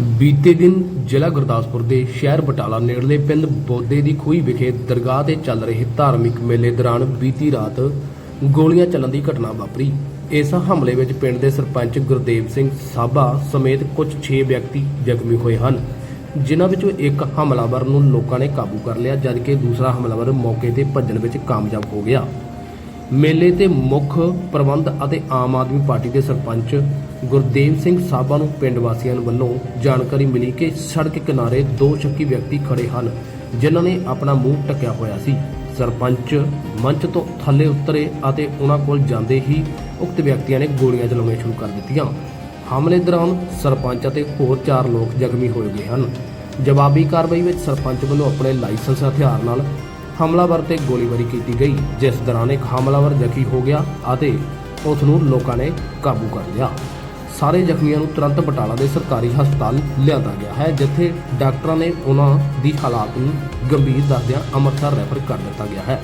ਬੀਤੇ ਦਿਨ ਜ਼ਿਲ੍ਹਾ ਗੁਰਦਾਸਪੁਰ ਦੇ ਸ਼ਹਿਰ ਬਟਾਲਾ ਨੇੜਲੇ ਪਿੰਡ ਬੋਦੇ ਦੀ ਖੂਹੀ ਵਿਖੇ ਦਰਗਾਹ ਤੇ ਚੱਲ ਰਹੇ ਧਾਰਮਿਕ ਮੇਲੇ ਦੌਰਾਨ ਬੀਤੀ ਰਾਤ ਗੋਲੀਆਂ ਚੱਲਣ ਦੀ ਘਟਨਾ ਵਾਪਰੀ। ਇਸ ਹਮਲੇ ਵਿੱਚ ਪਿੰਡ ਦੇ ਸਰਪੰਚ ਗੁਰਦੇਵ ਸਿੰਘ ਸਾਬਾ ਸਮੇਤ ਕੁਝ 6 ਵਿਅਕਤੀ ਜ਼ਖਮੀ ਹੋਏ ਹਨ, ਜਿਨ੍ਹਾਂ ਵਿੱਚੋਂ ਇੱਕ ਹਮਲਾਵਰ ਨੂੰ ਲੋਕਾਂ ਨੇ ਕਾਬੂ ਕਰ ਲਿਆ, ਜਦਕਿ ਦੂਸਰਾ ਹਮਲਾਵਰ ਮੌਕੇ ਤੇ ਭੱਜਣ ਵਿੱਚ ਕਾਮਯਾਬ ਹੋ ਗਿਆ। ਮੇਲੇ ਤੇ ਮੁੱਖ ਪ੍ਰਬੰਧ ਅਤੇ ਆਮ ਆਦਮੀ ਪਾਰਟੀ ਦੇ ਸਰਪੰਚ ਗੁਰਦੇਵ ਸਿੰਘ ਸਾਬਾ ਨੂੰ ਪਿੰਡ ਵਾਸੀਆਂ ਵੱਲੋਂ ਜਾਣਕਾਰੀ ਮਿਲੀ ਕਿ ਸੜਕ ਕਿਨਾਰੇ ਦੋ ਸ਼ੱਕੀ ਵਿਅਕਤੀ ਖੜੇ ਹਨ, ਜਿਨ੍ਹਾਂ ਨੇ ਆਪਣਾ ਮੂੰਹ ਢੱਕਿਆ ਹੋਇਆ ਸੀ। ਸਰਪੰਚ ਮੰਚ ਤੋਂ ਥੱਲੇ ਉਤਰੇ ਅਤੇ ਉਹਨਾਂ ਕੋਲ ਜਾਂਦੇ ਹੀ ਉਕਤ ਵਿਅਕਤੀਆਂ ਨੇ ਗੋਲੀਆਂ ਚਲਾਉਣੀਆਂ ਸ਼ੁਰੂ ਕਰ ਦਿੱਤੀਆਂ। ਹਮਲੇ ਦੌਰਾਨ ਸਰਪੰਚ ਅਤੇ ਹੋਰ ਚਾਰ ਲੋਕ ਜ਼ਖਮੀ ਹੋ ਗਏ ਹਨ। ਜਵਾਬੀ ਕਾਰਵਾਈ ਵਿੱਚ ਸਰਪੰਚ ਵੱਲੋਂ ਆਪਣੇ ਲਾਇਸੈਂਸ ਹਥਿਆਰ ਨਾਲ ਹਮਲਾਵਰ ਤੇ ਗੋਲੀਬਾਰੀ ਕੀਤੀ ਗਈ, ਜਿਸ ਦੌਰਾਨ ਇੱਕ ਹਮਲਾਵਰ ਜ਼ਖਮੀ ਹੋ ਗਿਆ ਅਤੇ ਉਸ ਨੂੰ ਲੋਕਾਂ ਨੇ ਕਾਬੂ ਕਰ ਲਿਆ। ਸਾਰੇ ਜ਼ਖਮੀਆਂ ਨੂੰ ਤੁਰੰਤ ਬਟਾਲਾ ਦੇ ਸਰਕਾਰੀ ਹਸਪਤਾਲ ਲਿਆਂਦਾ ਗਿਆ ਹੈ, ਜਿੱਥੇ ਡਾਕਟਰਾਂ ਨੇ ਉਹਨਾਂ ਦੀ ਹਾਲਾਤ ਨੂੰ ਗੰਭੀਰ ਦੱਸਦਿਆਂ ਅੰਮ੍ਰਿਤਸਰ ਰੈਫਰ ਕਰ ਦਿੱਤਾ ਗਿਆ ਹੈ।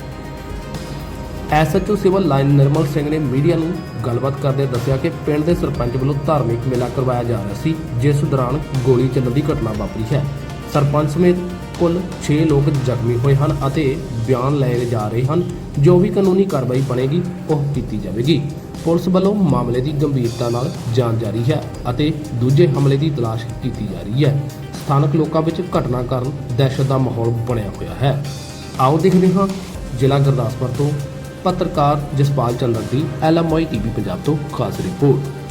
SHO civil line Nirmal Singh ਨੇ ਮੀਡੀਆ ਨੂੰ ਗੱਲਬਾਤ ਕਰਦੇ ਦੱਸਿਆ ਕਿ ਪਿੰਡ ਦੇ ਸਰਪੰਚ ਵੱਲੋਂ ਧਾਰਮਿਕ ਮੇਲਾ ਕਰਵਾਇਆ ਜਾ ਰਿਹਾ ਸੀ, ਜਿਸ ਦੌਰਾਨ ਗੋਲੀ ਚੱਲਣ ਦੀ ਘਟਨਾ ਵਾਪਰੀ ਹੈ। ਸਰਪੰਚ ਸਮੇਤ ਕੁੱਲ 6 ਲੋਕ ਜ਼ਖਮੀ ਹੋਏ ਹਨ ਅਤੇ ਬਿਆਨ ਲਏ ਜਾ ਰਹੇ ਹਨ। ਜੋ ਵੀ ਕਾਨੂੰਨੀ ਕਾਰਵਾਈ ਬਣੇਗੀ, ਉਹ ਕੀਤੀ ਜਾਵੇਗੀ। ਪੁਲਿਸ ਵੱਲੋਂ ਮਾਮਲੇ ਦੀ ਗੰਭੀਰਤਾ ਨਾਲ ਜਾਂਚ ਜਾਰੀ ਹੈ ਅਤੇ ਦੂਜੇ ਹਮਲੇ ਦੀ ਤਲਾਸ਼ ਕੀਤੀ ਜਾ ਰਹੀ ਹੈ। ਸਥਾਨਕ ਲੋਕਾਂ ਵਿੱਚ ਘਟਨਾ ਕਾਰਨ ਦਹਿਸ਼ਤ ਦਾ ਮਾਹੌਲ ਬਣਿਆ ਹੋਇਆ ਹੈ। ਆਓ ਦੇਖਦੇ ਹਾਂ। ਜ਼ਿਲ੍ਹਾ ਗੁਰਦਾਸਪੁਰ ਤੋਂ ਪੱਤਰਕਾਰ ਜਸਪਾਲ ਚੰਦਰ ਦੀ ਐਲਐਮਆਈ ਟੀਵੀ ਪੰਜਾਬ ਤੋਂ ਖਾਸ ਰਿਪੋਰਟ।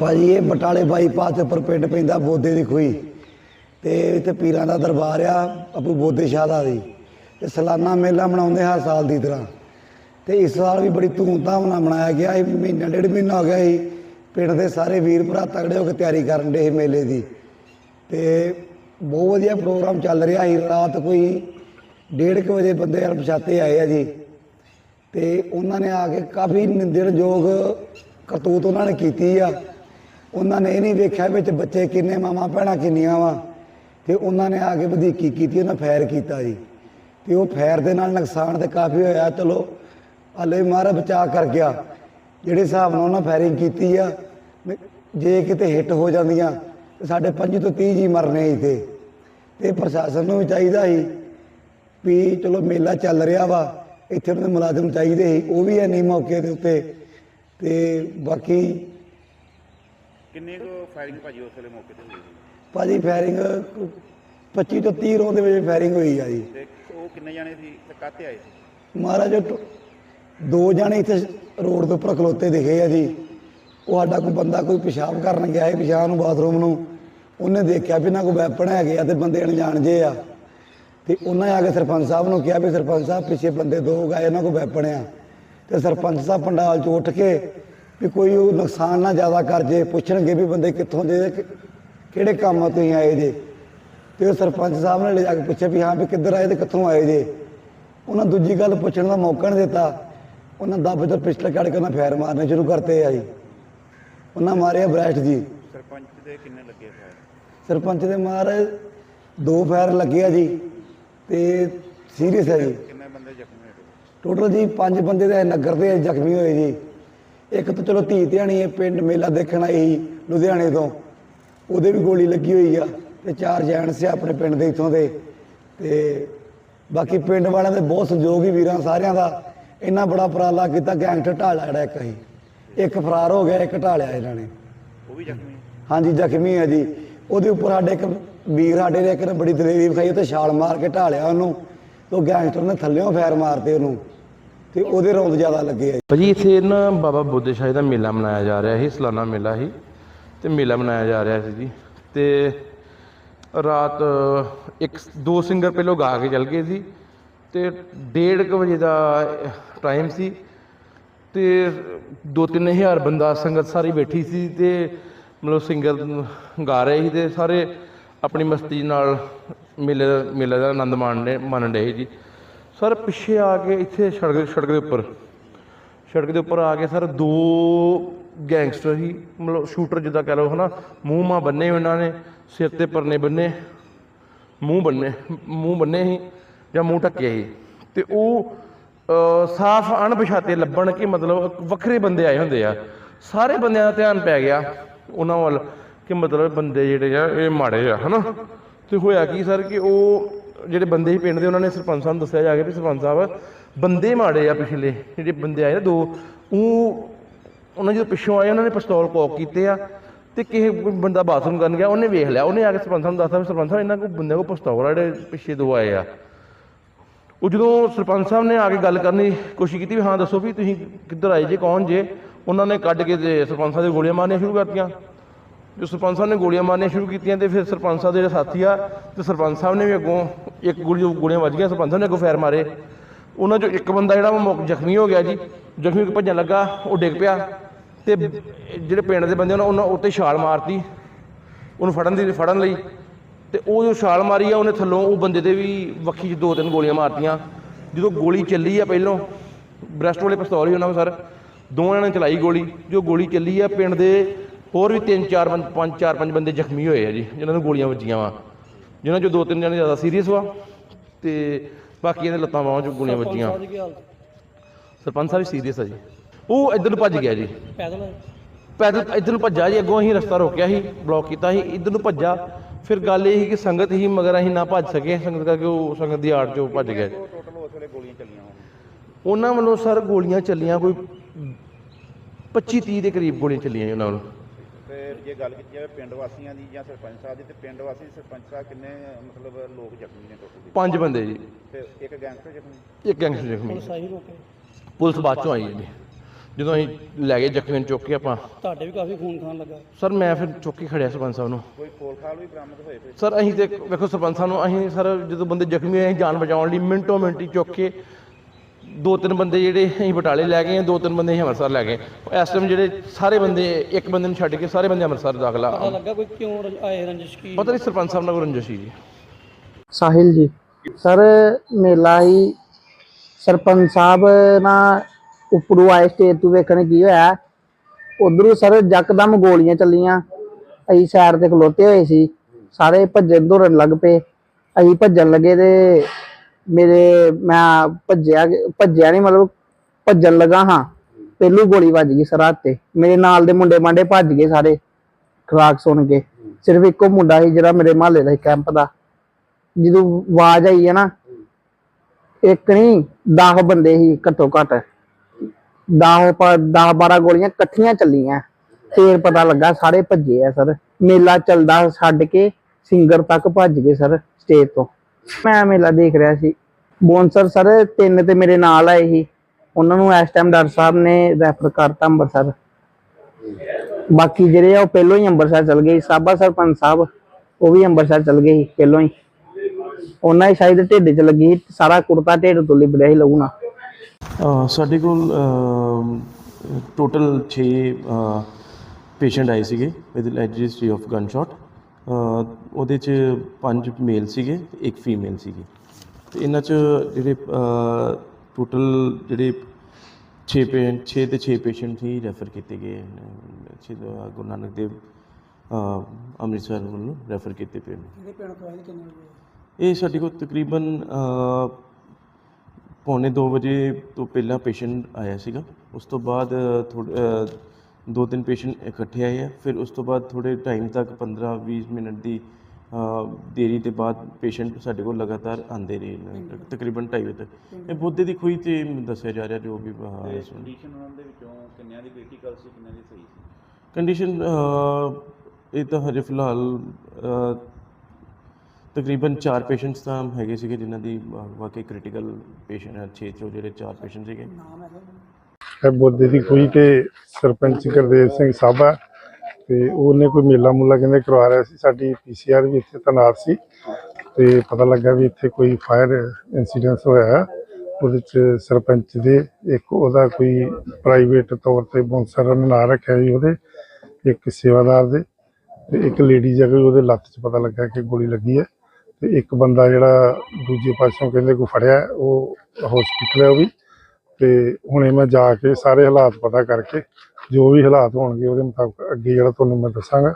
ਭਾਜੀ, ਇਹ ਬਟਾਲੇ ਬਾਈਪਾਸ ਦੇ ਉੱਪਰ ਪਿੰਡ ਪੈਂਦਾ ਬੋਦੇ ਦੀ ਖੂਹੀ। ਤੇ ਇੱਥੇ ਪੀਰਾਂ ਦਾ ਦਰਬਾਰ ਆ ਆਪੂ ਬੋਦੇ ਸ਼ਾਹ ਦਾ ਦੀ ਤੇ ਸਾਲਾਨਾ ਮੇਲਾ ਮਨਾਉਂਦੇ ਹਰ ਸਾਲ ਦੀ ਤਰ੍ਹਾਂ। ਤੇ ਇਸ ਸਾਲ ਵੀ ਬੜੀ ਧੂਮਧਾਮ ਨਾਲ ਮਨਾਇਆ ਗਿਆ ਇਹ ਮਹੀਨਾ, ਡੇਢ ਮਹੀਨਾ ਹੋ ਗਿਆ ਸੀ। ਪਿੰਡ ਦੇ ਸਾਰੇ ਵੀਰ ਭਰਾ ਤਗੜੇ ਹੋ ਕੇ ਤਿਆਰੀ ਕਰਨ ਦੇ ਮੇਲੇ ਦੀ। ਤੇ ਬਹੁਤ ਵਧੀਆ ਪ੍ਰੋਗਰਾਮ ਚੱਲ ਰਿਹਾ ਸੀ। ਰਾਤ ਕੋਈ ਡੇਢ ਕੁ ਵਜੇ ਬੰਦੇ ਅਣਪਛਾਤੇ ਆਏ ਆ ਜੀ। ਤੇ ਉਹਨਾਂ ਨੇ ਆ ਕੇ ਕਾਫੀ ਨਿੰਦਣਯੋਗ ਕਰਤੂਤ ਉਹਨਾਂ ਨੇ ਕੀਤੀ ਆ। ਉਹਨਾਂ ਨੇ ਇਹ ਨਹੀਂ ਵੇਖਿਆ ਵਿੱਚ ਬੱਚੇ ਕਿੰਨੇ ਮਾਮਾ ਭੈਣਾਂ ਕਿੰਨੀਆਂ ਵਾ। ਤੇ ਉਹਨਾਂ ਨੇ ਆ ਕੇ ਵਧੀਕੀ ਕੀਤੀ, ਉਹਨਾਂ ਫੈਰ ਕੀਤਾ ਜੀ। ਤੇ ਉਹ ਫੈਰ ਦੇ ਨਾਲ ਨੁਕਸਾਨ ਤੇ ਕਾਫੀ ਹੋਇਆ। ਚਲੋ, ਹਲੇ ਮਾਰਾ ਬਚਾ ਕਰ ਗਿਆ। ਜਿਹੜੇ ਹਿਸਾਬ ਨਾਲ ਉਹਨਾਂ ਫਾਇਰਿੰਗ ਕੀਤੀ ਆ ਜੇ ਕਿਤੇ ਹਿੱਟ ਹੋ ਜਾਂਦੀਆਂ, ਤੇ ਸਾਡੇ 25 ਤੋਂ 30 ਜੀ ਮਰਨੇ ਇੱਥੇ। ਤੇ ਤੇ ਪ੍ਰਸ਼ਾਸਨ ਨੂੰ ਵੀ ਚਾਹੀਦਾ ਸੀ ਵੀ ਚਲੋ ਮੇਲਾ ਚੱਲ ਰਿਹਾ ਵਾ, ਇੱਥੇ ਉਹਨਾਂ ਦੇ ਮੁਲਾਜ਼ਮ ਚਾਹੀਦੇ ਸੀ। ਉਹ ਵੀ ਹੈ ਨਹੀਂ ਮੌਕੇ ਦੇ ਉੱਤੇ। ਤੇ ਬਾਕੀ ਕਿੰਨੇ ਕੁ ਫਾਇਰਿੰਗ ਭਾਜੀ ਉਸ ਵੇਲੇ ਮੌਕੇ ਤੇ ਹੋਈ ਸੀ? ਭਾਜੀ ਫਾਇਰਿੰਗ 25 ਤੋਂ 30 ਰੋਂ ਦੇ ਵਿੱਚ ਫਾਇਰਿੰਗ ਹੋਈ ਆ ਜੀ। ਤੇ ਉਹ ਕਿੰਨੇ ਜਾਣੇ ਸੀ ਤੇ ਕਾਤੇ ਆਏ ਸੀ? ਮਹਾਰਾਜ ਉਹ ਟ- ਦੋ ਜਾਣੇ ਇੱਥੇ ਰੋਡ ਦੇ ਉੱਪਰ ਖਲੋਤੇ ਦਿਖੇ ਆ ਜੀ। ਉਹ ਸਾਡਾ ਕੋਈ ਬੰਦਾ ਕੋਈ ਪਿਸ਼ਾਬ ਕਰਨ ਗਿਆ ਹੈ ਪਿਸ਼ਾਬ ਨੂੰ ਬਾਥਰੂਮ ਨੂੰ। ਉਹਨੇ ਦੇਖਿਆ ਵੀ ਨਾ ਕੋਈ ਵੈਪਨ ਹੈਗੇ ਆ ਤੇ ਬੰਦੇ ਅਣਜਾਣ ਜੇ ਆ। ਤੇ ਉਹਨਾਂ ਆ ਕੇ ਸਰਪੰਚ ਸਾਹਿਬ ਨੂੰ ਕਿਹਾ ਵੀ ਸਰਪੰਚ ਸਾਹਿਬ ਪਿੱਛੇ ਬੰਦੇ ਦੋ ਗਏ ਇਹਨਾਂ ਕੋਲ ਵੈਪਨ ਆ। ਤੇ ਸਰਪੰਚ ਸਾਹਿਬ ਪੰਡਾਲ ਚੋਂ ਉੱਠ ਕੇ ਵੀ ਕੋਈ ਉਹ ਨੁਕਸਾਨ ਨਾ ਜ਼ਿਆਦਾ ਕਰ ਜੇ ਪੁੱਛਣਗੇ ਵੀ ਬੰਦੇ ਕਿੱਥੋਂ ਦੇ ਕਿਹੜੇ ਕੰਮ ਆ ਤੁਸੀਂ ਆਏ ਜੇ। ਤੇ ਉਹ ਸਰਪੰਚ ਸਾਹਿਬ ਨੇ ਲੈ ਜਾ ਕੇ ਪੁੱਛਿਆ ਵੀ ਹਾਂ ਵੀ ਕਿੱਧਰ ਆਏ ਤੇ ਕਿੱਥੋਂ ਆਏ ਜੇ। ਉਹਨਾਂ ਦੂਜੀ ਗੱਲ ਪੁੱਛਣ ਦਾ ਮੌਕਾ ਨਹੀਂ ਦਿੱਤਾ। ਉਹਨਾਂ ਦੱਬ ਤੋਂ ਪਿਸਟਲ ਕੱਢ ਕੇ ਉਹਨਾਂ ਫਾਇਰ ਮਾਰਨੇ ਸ਼ੁਰੂ ਕਰਤੇ ਆ ਜੀ। ਉਹਨਾਂ ਮਾਰਿਆ ਬ੍ਰੈਸਟ ਜੀ। ਸਰਪੰਚ ਦੇ ਕਿੰਨੇ ਲੱਗੇ ਫਾਇਰ ਸਰਪੰਚ ਦੇ ਮਾਰ ਦੋ ਫਾਇਰ ਲੱਗੇ ਆ ਜੀ। ਤੇ ਸੀਰੀਅਸ ਹੈ ਜੀ। ਕਿੰਨੇ ਬੰਦੇ ਜ਼ਖਮੀ ਹੋਏ? ਟੋਟਲ ਜੀ ਪੰਜ ਬੰਦੇ ਦੇ ਨਗਰ ਦੇ ਜ਼ਖਮੀ ਹੋਏ ਜੀ। ਇੱਕ ਤਾਂ ਚਲੋ ਧੀ ਧਿਆਣੀ ਹੈ ਪਿੰਡ ਮੇਲਾ ਦੇਖਣ ਆਈ ਸੀ ਲੁਧਿਆਣੇ ਤੋਂ। ਉਹਦੇ ਵੀ ਗੋਲੀ ਲੱਗੀ ਹੋਈ ਆ ਤੇ ਚਾਰ ਜੈਂਟਸ ਸੀ ਆਪਣੇ ਪਿੰਡ ਦੇ ਇਥੋਂ ਦੇ। ਤੇ ਬਾਕੀ ਪਿੰਡ ਵਾਲਿਆਂ ਦੇ ਬਹੁਤ ਸਹਿਯੋਗ ਹੀ ਵੀਰਾਂ ਸਾਰਿਆਂ ਦਾ। ਇੰਨਾ ਬੜਾ ਉਪਰਾਲਾ ਕੀਤਾ ਗੈਂਗਸਟਰ ਢਾਲਿਆ ਜਿਹੜਾ ਇੱਕ ਹੀ ਇੱਕ ਫਰਾਰ ਹੋ ਗਿਆ ਇੱਕ ਢਾਲਿਆ ਇਹਨਾਂ ਨੇ। ਉਹ ਵੀ ਜ਼ਖਮੀ ਹਾਂਜੀ ਜ਼ਖਮੀ ਹੈ ਜੀ। ਉਹਦੇ ਉੱਪਰ ਸਾਡੇ ਇੱਕ ਵੀਰ ਸਾਡੇ ਨੇ ਇੱਕ ਨੇ ਬੜੀ ਦਲੇਰੀ ਵਿਖਾਈ ਤੇ ਛਾਲ ਮਾਰ ਕੇ ਢਾਲਿਆ ਉਹਨੂੰ। ਉਹ ਗੈਂਗਸਟਰ ਨੇ ਥੱਲਿਓਂ ਫਾਇਰ ਮਾਰਤੇ ਉਹਨੂੰ। ਤੇ ਉਹਦੇ ਰੌਂਦ ਜ਼ਿਆਦਾ ਲੱਗੇ ਆ ਜੀ। ਭਾਜੀ, ਇੱਥੇ ਨਾ ਬਾਬਾ ਬੁੱਧ ਸ਼ਾਹੀ ਦਾ ਮੇਲਾ ਮਨਾਇਆ ਜਾ ਰਿਹਾ ਸੀ, ਸਲਾਨਾ ਮੇਲਾ ਸੀ, ਤੇ ਮੇਲਾ ਮਨਾਇਆ ਜਾ ਰਿਹਾ ਸੀ ਜੀ ਤੇ ਰਾਤ ਇੱਕ, ਦੋ ਸਿੰਗਰ ਪਹਿਲੋਂ ਗਾ ਕੇ ਚੱਲ ਗਏ ਸੀ, ਤੇ 1:30 ਵਜੇ ਦਾ ਟਾਈਮ ਸੀ, ਤੇ 2-3000 ਬੰਦਾ ਸੰਗਤ ਸਾਰੀ ਬੈਠੀ ਸੀ, ਤੇ ਮਤਲਬ ਸਿੰਗਰ ਗਾ ਰਹੇ ਸੀ, ਤੇ ਸਾਰੇ ਆਪਣੀ ਮਸਤੀ ਨਾਲ ਮੇਲੇ ਮੇਲੇ ਦਾ ਆਨੰਦ ਮਾਣਨੇ ਮਾਣਨ ਰਹੇ ਜੀ ਸਰ, ਪਿੱਛੇ ਆ ਕੇ ਇੱਥੇ ਸੜਕ ਸੜਕ ਦੇ ਉੱਪਰ। ਸੜਕ ਦੇ ਉੱਪਰ ਆ ਕੇ ਸਰ ਦੋ ਗੈਂਗਸਟਰ ਹੀ ਮਤਲਬ ਸ਼ੂਟਰ ਜਿੱਦਾਂ ਕਹਿ ਲਓ, ਹਨਾ। ਮੂੰਹ ਮਾ ਬੰਨੇ ਉਹਨਾਂ ਨੇ, ਸਿਰ ਤੇ ਪਰਨੇ ਬੰਨੇ, ਮੂੰਹ ਬੰਨੇ ਮੂੰਹ ਬੰਨੇ ਸੀ ਜਾਂ ਮੂੰਹ ਢੱਕਿਆ ਸੀ। ਤੇ ਉਹ ਸਾਫ਼ ਅਣਪਛਾਤੇ ਲੱਭਣ ਕਿ ਮਤਲਬ ਵੱਖਰੇ ਬੰਦੇ ਆਏ ਹੁੰਦੇ ਆ। ਸਾਰੇ ਬੰਦਿਆਂ ਦਾ ਧਿਆਨ ਪੈ ਗਿਆ ਉਹਨਾਂ ਵੱਲ ਕਿ ਮਤਲਬ ਬੰਦੇ ਜਿਹੜੇ ਆ, ਇਹ ਮਾੜੇ ਆ, ਹਨਾ। ਤੇ ਹੋਇਆ ਕੀ ਸਰ ਕਿ ਉਹ ਜਿਹੜੇ ਬੰਦੇ ਸੀ ਪਿੰਡ ਦੇ, ਉਹਨਾਂ ਨੇ ਸਰਪੰਚ ਸਾਹਿਬ ਨੂੰ ਦੱਸਿਆ ਜਾ ਕੇ ਵੀ ਸਰਪੰਚ ਸਾਹਿਬ, ਬੰਦੇ ਮਾੜੇ ਆ ਪਿਛਲੇ, ਜਿਹੜੇ ਬੰਦੇ ਆਏ ਨਾ ਦੋ, ਉਹ ਉਹਨਾਂ ਜਦੋਂ ਪਿੱਛੋਂ ਆਏ, ਉਹਨਾਂ ਨੇ ਪਿਸਤੌਲ ਕੋਕ ਕੀਤੇ ਆ ਤੇ ਕਿਸੇ ਬੰਦਾ ਬਾਥਰੂਮ ਕਰਨ ਗਿਆ, ਉਹਨੇ ਵੇਖ ਲਿਆ, ਉਹਨੇ ਆ ਕੇ ਸਰਪੰਚ ਸਾਹਿਬ ਨੂੰ ਦੱਸਤਾ ਵੀ ਸਰਪੰਚ ਸਾਹਿਬ, ਇਹਨਾਂ ਕੋਲ ਬੰਦੇ ਕੋਲ ਪਿਸਤੌਲ ਆ, ਜਿਹੜੇ ਪਿੱਛੇ ਦੋ ਆਏ ਆ। ਉਹ ਜਦੋਂ ਸਰਪੰਚ ਸਾਹਿਬ ਨੇ ਆ ਕੇ ਗੱਲ ਕਰਨ ਦੀ ਕੋਸ਼ਿਸ਼ ਕੀਤੀ ਵੀ ਹਾਂ, ਦੱਸੋ ਵੀ ਤੁਸੀਂ ਕਿੱਧਰ ਆਏ, ਜੇ ਕੌਣ ਜੇ, ਉਹਨਾਂ ਨੇ ਕੱਢ ਕੇ ਤੇ ਸਰਪੰਚ ਸਾਹਿਬ ਦੇ ਗੋਲੀਆਂ ਮਾਰਨੀਆਂ ਸ਼ੁਰੂ ਕਰਤੀਆਂ। ਜੋ ਸਰਪੰਚ ਸਾਹਿਬ ਨੇ ਗੋਲੀਆਂ ਮਾਰਨੀਆਂ ਸ਼ੁਰੂ ਕੀਤੀਆਂ ਤੇ ਫਿਰ ਸਰਪੰਚ ਸਾਹਿਬ ਦੇ ਜਿਹੜੇ ਸਾਥੀ ਆ ਤੇ ਸਰਪੰਚ ਸਾਹਿਬ ਨੇ ਵੀ ਅੱਗੋਂ ਇੱਕ ਗੋਲੀ ਜੋ ਗੋਲੀਆਂ ਵੱਜ ਗਈਆਂ, ਸਰਪੰਚ ਸਾਹਿਬ ਨੇ ਅੱਗੋਂ ਫਾਇਰ ਮਾਰੇ। ਉਹਨਾਂ ਚੋਂ ਇੱਕ ਬੰਦਾ ਜਿਹੜਾ ਵਾ ਜ਼ਖਮੀ ਹੋ ਗਿਆ ਜੀ। ਜ਼ਖਮੀ ਹੋ ਭੱਜਣ ਲੱਗਾ, ਉਹ ਡਿੱਗ ਪਿਆ ਤੇ ਜਿਹੜੇ ਪਿੰਡ ਦੇ ਬੰਦੇ ਉਹਨਾਂ ਉਹਨਾਂ ਉੱਤੇ ਛਾਲ ਮਾਰਤੀ, ਉਹਨੂੰ ਫੜਨ ਦੀ, ਫੜਨ ਲਈ ਤੇ ਉਹ ਜੋ ਛਾਲ ਮਾਰੀ ਆ, ਉਹਨੇ ਥੱਲੋਂ ਉਹ ਬੰਦੇ ਦੇ ਵੀ ਵੱਖੀ 'ਚ ਦੋ ਤਿੰਨ ਗੋਲੀਆਂ ਮਾਰਤੀਆਂ। ਜਦੋਂ ਗੋਲੀ ਚੱਲੀ ਆ ਪਹਿਲੋਂ, ਬ੍ਰੈਸਟ ਵਾਲੇ ਪਿਸਤੌਲ ਹੀ ਉਹਨਾਂ ਕੋਲ ਸਰ। ਦੋਵਾਂ ਨੇ ਚਲਾਈ ਗੋਲੀ। ਜੋ ਗੋਲੀ ਚੱਲੀ ਆ, ਪਿੰਡ ਦੇ ਹੋਰ ਵੀ ਤਿੰਨ ਚਾਰ ਬੰਦ ਪੰਜ ਚਾਰ ਪੰਜ ਬੰਦੇ ਜ਼ਖਮੀ ਹੋਏ ਆ ਜੀ ਜਿਨ੍ਹਾਂ ਨੂੰ ਗੋਲੀਆਂ ਵੱਜੀਆਂ ਵਾ ਜਿਨ੍ਹਾਂ ਚੋਂ ਦੋ ਤਿੰਨ ਜਣੇ ਜ਼ਿਆਦਾ ਸੀਰੀਅਸ ਵਾ ਤੇ ਬਾਕੀਆਂ ਦੇ ਲੱਤਾਂ ਬਾਹਾਂ 'ਚ ਗੋਲੀਆਂ ਵੱਜੀਆਂ। ਸਰਪੰਚ ਸਾਹਿਬ ਸੀਰੀਅਸ ਆ ਜੀ। ਉਹ ਇੱਧਰ ਨੂੰ ਭੱਜ ਗਿਆ ਜੀ। ਪੈਦਲ ਪੈਦਲ ਇੱਧਰ ਨੂੰ ਭੱਜਾ ਜੀ ਅੱਗੋਂ ਅਸੀਂ ਰਸਤਾ ਰੋਕਿਆ ਸੀ ਬਲੌਕ ਕੀਤਾ ਸੀ ਇੱਧਰ ਨੂੰ ਭੱਜਾ ਫਿਰ ਗੱਲ ਇਹ ਸੀ ਕਿ ਸੰਗਤ ਹੀ ਮਗਰ ਅਸੀਂ ਨਾ ਭੱਜ ਸਕੇ ਸੰਗਤ ਕਰਕੇ ਉਹ ਸੰਗਤ ਦੀ ਆੜ 'ਚੋਂ ਭੱਜ ਗਿਆ ਜੀ। ਟੋਟਲ ਉਸ ਵੇਲੇ ਗੋਲੀਆਂ ਚੱਲੀਆਂ ਹੋਣ? ਉਹਨਾਂ ਵੱਲੋਂ ਸਰ ਗੋਲੀਆਂ ਚੱਲੀਆਂ ਕੋਈ 25 30 ਦੇ ਕਰੀਬ ਗੋਲੀਆਂ ਚੱਲੀਆਂ ਜੀ ਉਹਨਾਂ ਵੱਲੋਂ। ਤੇ ਜੇ ਗੱਲ ਕੀਤੀ ਜਾਵੇ ਪਿੰਡ ਵਾਸੀਆਂ ਦੀ ਜਾਂ ਸਰਪੰਚ ਸਾਹਿਬ ਦੀ ਤੇ ਪਿੰਡ ਵਾਸੀ ਸਰਪੰਚ ਸਾਹਿਬ ਕਿੰਨੇ ਮਤਲਬ ਲੋਕ ਜ਼ਖਮੀ ਨੇ ਟੋਟਲ ਪੰਜ ਬੰਦੇ ਜੀ। ਤੇ ਇੱਕ ਗੈਂਗਸਟਰ ਜ਼ਖਮੀ ਇੱਕ ਗੈਂਗਸਟਰ ਜ਼ਖਮੀ ਸਹੀ ਰੋਕੇ ਪੁਲਿਸ ਬਾਅਦ ਚੋਂ ਆਈ ਹੈ ਜੀ। ਜਦੋਂ ਅਸੀਂ ਲੈ ਗਏ ਜ਼ਖਮੀ ਨੂੰ ਚੁੱਕ ਕੇ ਆਪਾਂ। ਤੁਹਾਡੇ ਵੀ ਕਾਫੀ ਖੂਨ ਖਾਨ ਲੱਗਾ। ਸਰ ਮੈਂ ਫਿਰ ਚੁੱਕ ਕੇ ਖੜਿਆ ਸਰਪੰਚ ਸਾਹਿਬ ਨੂੰ। ਕੋਈ ਖੋਲ ਖਾਲ ਵੀ ਬਰਾਮਦ ਹੋਏ ਫਿਰ? ਸਰ ਅਸੀਂ ਤੇ ਵੇਖੋ ਸਰਪੰਚ ਸਾਹਿਬ ਨੂੰ ਅਸੀਂ ਸਰ ਜਦੋਂ ਬੰਦੇ ਜ਼ਖਮੀ ਹੋਏ ਅਸੀਂ ਜਾਨ ਬਚਾਉਣ ਲਈ ਮਿੰਟੋ ਮਿੰਟੀ ਚੁੱਕ ਕੇ ਦੋ ਤਿੰਨ ਬੰਦੇ ਜਿਹੜੇ ਅਸੀਂ ਬਟਾਲੇ ਲੈ ਗਏ ਦੋ ਤਿੰਨ ਬੰਦੇ ਅਸੀਂ ਅੰਮ੍ਰਿਤਸਰ ਲੈ ਗਏ। ਇਸ ਟਾਈਮ ਜਿਹੜੇ ਸਾਰੇ ਬੰਦੇ ਇੱਕ ਬੰਦੇ ਨੂੰ ਛੱਡ ਕੇ ਸਾਰੇ ਬੰਦੇ ਅੰਮ੍ਰਿਤਸਰ ਦਾਖਲਾ ਪਤਾ ਲੱਗਾ ਕੋਈ ਕਿਉਂ ਰੰਜ- ਆਏ ਰੰਜਿਸ਼ ਕੀ? ਪਤਾ ਨਹੀਂ ਸਰਪੰਚ ਸਾਹਿਬ ਨਾਲ ਕੋਈ ਰੰਜਿਸ਼ ਸੀ ਜੀ। ਸਾਹਿਲ ਜੀ ਸਰ ਮੇਲਾ ਹੀ ਸਰਪੰਚ ਸਾਹਿਬ ਨਾ ਉੱਪਰੋਂ ਆਏ ਸਟੇਜ ਤੋਂ ਵੇਖਣ ਕੀ ਹੋਇਆ। ਉਧਰੋਂ ਸਰ ਯਕਦਮ ਗੋਲੀਆਂ ਚੱਲੀਆਂ। ਅਸੀਂ ਸਾਈਡ ਤੇ ਖਲੋਤੇ ਹੋਏ ਸੀ। ਸਾਰੇ ਭੱਜਣ ਦੌੜਨ ਲੱਗ ਪਏ। ਅਸੀਂ ਭੱਜਣ ਲੱਗੇ ਤੇ ਮੇਰੇ, ਮੈਂ ਭੱਜਿਆ ਭੱਜਿਆ ਨਹੀਂ ਮਤਲਬ ਭੱਜਣ ਲੱਗਾ ਹਾਂ। ਪਹਿਲੂ ਗੋਲੀ ਵੱਜ ਗਈ ਸਰ, ਹੱਥ ਤੇ। ਮੇਰੇ ਨਾਲ ਦੇ ਮੁੰਡੇ ਮਾਂਡੇ ਭੱਜ ਗਏ ਸਾਰੇ, ਖਰਾਕ ਸੁਣ ਕੇ। ਸਿਰਫ ਇੱਕੋ ਮੁੰਡਾ ਸੀ ਜਿਹੜਾ ਮੇਰੇ ਮਹੱਲੇ ਦਾ ਕੈਂਪ ਦਾ। ਜਦੋਂ ਆਵਾਜ਼ ਆਈ ਹੈ ਨਾ, ਇੱਕ ਨਹੀਂ 10 ਬੰਦੇ ਸੀ ਘੱਟੋ ਘੱਟ। 10 10 12 ਗੋਲੀਆਂ ਇਕੱਠੀਆਂ ਚੱਲੀਆਂ। ਫੇਰ ਪਤਾ ਲੱਗਾ ਸਾਰੇ ਭੱਜੇ ਆ ਸਰ। ਮੇਲਾ ਚੱਲਦਾ ਛੱਡ ਕੇ, ਸਿੰਗਰ ਤੱਕ ਭੱਜ ਗਏ ਸਰ ਸਟੇਜ ਤੋਂ। ਮੈਂ ਮੇਲਾ ਦੇਖ ਰਿਹਾ ਸੀ। ਬੌਂਸਰ ਸਰ ਤਿੰਨ ਤੇ ਮੇਰੇ ਨਾਲ ਆਏ ਸੀ। ਉਹਨਾਂ ਨੂੰ ਇਸ ਟਾਈਮ ਡਾਕਟਰ ਸਾਹਿਬ ਨੇ ਰੈਫਰ ਕਰਤਾ ਅੰਮ੍ਰਿਤਸਰ ਬਾਕੀ ਜਿਹੜੇ ਆ ਉਹ ਪਹਿਲੋਂ ਹੀ ਅੰਮ੍ਰਿਤਸਰ ਚਲ ਗਏ ਸਾਬਾ ਸਰਪੰਚ ਸਾਹਿਬ ਉਹ ਵੀ ਅੰਮ੍ਰਿਤਸਰ ਚਲ ਗਏ ਸੀ ਪਹਿਲੋਂ ਹੀ। ਉਹਨਾਂ ਹੀ ਸ਼ਾਇਦ ਢਿੱਡ 'ਚ ਲੱਗੀ ਸੀ, ਸਾਰਾ ਕੁੜਤਾ ਢਿੱਡ ਤੋਂ ਲਿਬੜਿਆ ਸੀ ਲਹੂ ਨਾਲ। ਅ, ਸਾਡੇ ਕੋਲ ਟੋਟਲ 6 ਪੇਸ਼ੈਂਟ ਆਏ ਸੀਗੇ ਵਿਦ ਹਿਸਟਰੀ ਆਫ ਗਨ ਉਹਦੇ ਚ ਪੰਜ ਮੇਲ ਸੀਗੇ ਇੱਕ ਫੀਮੇਲ ਸੀਗੀ। ਤੇ ਇਹਨਾਂ ਚ ਜਿਹੜੇ ਟੋਟਲ ਜਿਹੜੇ 6 ਪੇਸ਼ੈਂਟ 6 ਤੇ 6 ਪੇਸ਼ੈਂਟ ਹੀ ਰੈਫਰ ਕੀਤੇ ਗਏ ਗੁਰੂ ਨਾਨਕ ਦੇਵ ਅੰਮ੍ਰਿਤਸਰ ਵੱਲੋਂ ਰੈਫਰ ਕੀਤੇ ਪਏ ਨੇ। ਇਹ ਸਾਡੇ ਕੋਲ ਤਕਰੀਬਨ ਪੌਣੇ 2 ਵਜੇ ਤੋਂ ਪਹਿਲਾਂ ਪੇਸ਼ੈਂਟ ਆਇਆ ਸੀਗਾ। ਉਸ ਤੋਂ ਬਾਅਦ ਥੋੜੇ ਦੋ ਤਿੰਨ ਪੇਸ਼ੈਂਟ ਇਕੱਠੇ ਆਏ ਆ। ਫਿਰ ਉਸ ਤੋਂ ਬਾਅਦ ਥੋੜੇ ਟਾਈਮ ਤੱਕ 15 20 ਮਿੰਟ ਦੀ ਅ, ਦੇਰੀ ਦੇ ਬਾਅਦ ਪੇਸ਼ੈਂਟ ਸਾਡੇ ਕੋਲ ਲਗਾਤਾਰ ਆਉਂਦੇ ਰਹੇ ਨੇ। ਤਕਰੀਬਨ 2:30 ਵਜੇ ਤੱਕ। ਇਹ ਬੋਧੇ ਦੀ ਖੂਹੀ ਤੇ ਦੱਸਿਆ ਜਾ ਰਿਹਾ ਜੋ ਵੀ ਕੰਡੀਸ਼ਨ ਉਹਨਾਂ ਦੇ ਵਿੱਚੋਂ ਕਿੰਨਿਆਂ ਦੀ ਕ੍ਰਿਟੀਕਲ ਸੀ ਕਿੰਨਿਆਂ ਦੀ ਸਹੀ ਸੀ? ਕੰਡੀਸ਼ਨ ਇਹ ਤਾਂ ਹਜੇ ਫਿਲਹਾਲ ਤਕਰੀਬਨ 4 ਪੇਸ਼ੈਂਟਸ ਤਾਂ ਹੈਗੇ ਸੀਗੇ ਜਿਨ੍ਹਾਂ ਦੀ ਵਾਕਈ ਕ੍ਰਿਟੀਕਲ ਪੇਸ਼ੈਂਟ ਹੈ। 6 ਚੋਂ ਜਿਹੜੇ 4 ਪੇਸ਼ੈਂਟ ਸੀਗੇ। ਹੈ ਬੋਦੇ ਦੀ ਖੂਹੀ ਤੇ ਸਰਪੰਚ ਗੁਰਦੇਵ ਸਿੰਘ ਸਾਬਾ ਤੇ ਉਹਨੇ ਕੋਈ ਮੇਲਾ ਮੂਲਾ ਕਹਿੰਦੇ ਕਰਵਾ ਰਿਹਾ ਸੀ, ਸਾਡੀ ਪੀਸੀਆਰ ਵੀ ਇੱਥੇ ਤੈਨਾਤ ਸੀ ਤੇ ਪਤਾ ਲੱਗਾ ਵੀ ਇੱਥੇ ਕੋਈ ਫਾਇਰ ਇਨਸੀਡੈਂਟ ਹੋਇਆ। ਉਹਦੇ ਚ ਸਰਪੰਚ ਦੇ ਇੱਕ ਉਹਦਾ ਕੋਈ ਪ੍ਰਾਈਵੇਟ ਤੌਰ ਤੇ ਬੌਂਸਰ ਨੇ ਨਾਂ ਰੱਖਿਆ ਜੀ ਉਹਦੇ, ਇੱਕ ਸੇਵਾਦਾਰ ਦੇ ਤੇ ਇੱਕ ਲੇਡੀ ਜਾ ਕੇ ਉਹਦੇ ਲੱਤ 'ਚ ਪਤਾ ਲੱਗਾ ਕਿ ਗੋਲੀ ਲੱਗੀ ਹੈ ਤੇ ਇੱਕ ਬੰਦਾ ਜਿਹੜਾ ਦੂਜੇ ਪਾਸੋਂ ਕਹਿੰਦੇ ਕੋਈ ਫੜਿਆ, ਉਹ ਹਸਪੀਟਲ ਹੈ ਉਹ ਵੀ। ਤੇ ਹੁਣੇ ਮੈਂ ਜਾ ਕੇ ਸਾਰੇ ਹਾਲਾਤ ਪਤਾ ਕਰਕੇ ਜੋ ਵੀ ਹਾਲਾਤ ਹੋਣਗੇ ਉਹਦੇ ਮੁਤਾਬਕ ਅੱਗੇ ਜਿਹੜਾ ਤੁਹਾਨੂੰ ਮੈਂ ਦੱਸਾਂਗਾ।